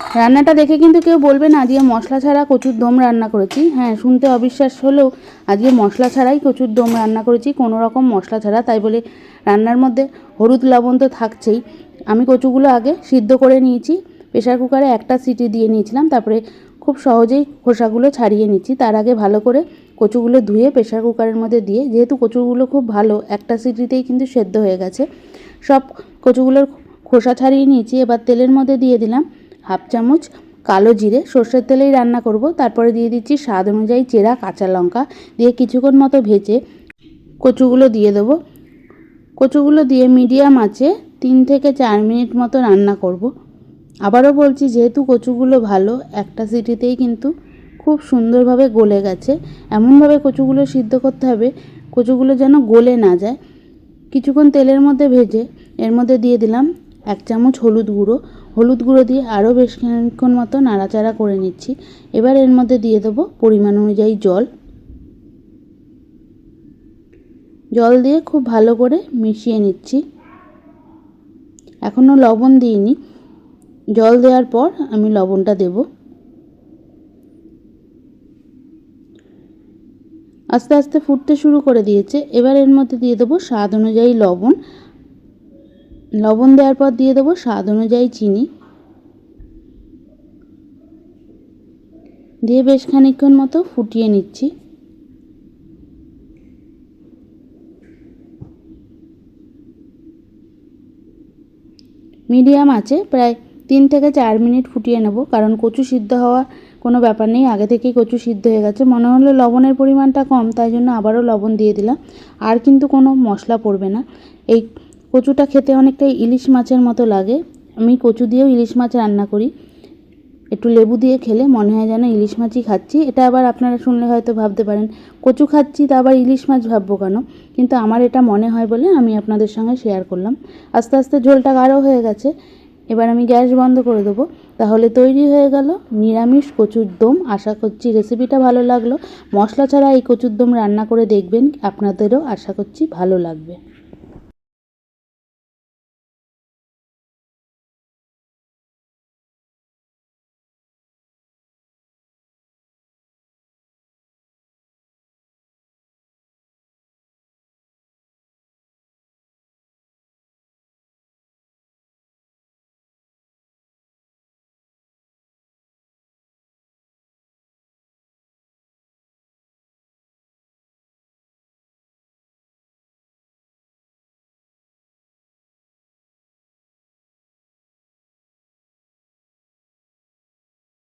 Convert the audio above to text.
রান্নাটা দেখে কিন্তু কেউ বলবে না, আজকে মশলা ছাড়া কচুর দম রান্না করেছি। হ্যাঁ শুনতে অবিশ্বাস হলেও আজকে মশলা ছাড়াই কচুর দম রান্না করেছি, কোনো রকম মশলা ছাড়া। তাই বলে রান্নার মধ্যে হলুদ লবণ তো থাকছেই। আমি কচুগুলো আগে সিদ্ধ করে নিয়েছি প্রেশার কুকারে একটা সিটি দিয়ে নিয়েছিলাম, তারপরে খুব সহজেই খোসাগুলো ছাড়িয়ে নিচ্ছি। তার আগে ভালো করে কচুগুলো ধুয়ে প্রেশার কুকারের মধ্যে দিয়ে, যেহেতু কচুগুলো খুব ভালো, একটা সিটিতেই কিন্তু সেদ্ধ হয়ে গেছে। সব কচুগুলোর খোসা ছাড়িয়ে নিয়েছি, এবার তেলের মধ্যে দিয়ে দিলাম। হাফ চামচ কালো জিরে, সর্ষের তেলেই রান্না করব। তারপরে দিয়ে দিচ্ছি স্বাদ অনুযায়ী চেরা কাঁচা লঙ্কা। দিয়ে কিছুক্ষণ মতো ভেজে কচুগুলো দিয়ে দেবো। কচুগুলো দিয়ে মিডিয়াম আছে, তিন থেকে চার মিনিট মতো রান্না করব। আবারও বলছি, যেহেতু কচুগুলো ভালো, একটা সিটিতেই কিন্তু খুব সুন্দরভাবে গলে গেছে। এমনভাবে কচুগুলো সিদ্ধ করতে হবে, কচুগুলো যেন গলে না যায়। কিছুক্ষণ তেলের মধ্যে ভেজে, এর মধ্যে দিয়ে দিলাম এক চামচ হলুদ গুঁড়ো। হলুদ গুঁড়ো দিয়ে আরও বেশ খানিক্ষণ মতো নাড়াচাড়া করে নিচ্ছি। এবার এর মধ্যে দিয়ে দেবো পরিমাণ অনুযায়ী জল। জল দিয়ে খুব ভালো করে মিশিয়ে নিচ্ছি। এখনও লবণ দিইনি। জল দেওয়ার পর আমি লবণটা দেব। আস্তে আস্তে ফুটতে শুরু করে দিয়েছে। এবার এর মধ্যে দিয়ে দেবো স্বাদ অনুযায়ী লবণ। লবণ দেওয়ার পর দিয়ে দেবো স্বাদ অনুযায়ী চিনি। দিয়ে বেশ খানিক্ষণ মতো ফুটিয়ে নিচ্ছি। মিডিয়াম আছে, প্রায় তিন থেকে চার মিনিট ফুটিয়ে নেব, কারণ কচু সিদ্ধ হওয়া কোনো ব্যাপার নেই, আগে থেকেই কচু সিদ্ধ হয়ে গেছে। মনে হলো লবণের পরিমাণটা কম, তাই জন্য আবারও লবণ দিয়ে দিলাম। আর কিন্তু কোনো মশলা পড়বে না। এই কচুটা খেতে অনেকটা ইলিশ মাছের মতো লাগে। আমি কচু দিয়েও ইলিশ মাছ রান্না করি। একটু লেবু দিয়ে খেলে মনে হয় যেন ইলিশ মাছই খাচ্ছি। এটা আবার আপনারা শুনলে হয়তো ভাবতে পারেন, কচু খাচ্ছি তা আবার ইলিশ মাছ ভাববো কেন? কিন্তু আমার এটা মনে হয় বলে আমি আপনাদের সঙ্গে শেয়ার করলাম। আস্তে আস্তে ঝোলটা গাঢ় হয়ে গেছে। এবার আমি গ্যাস বন্ধ করে দেবো। তাহলে তৈরি হয়ে গেল নিরামিষ কচুর দম। আশা করছি রেসিপিটা ভালো লাগল। মশলা ছাড়া এই কচুর দম রান্না করে দেখবেন। আপনাদেরও আশা করছি ভালো লাগবে।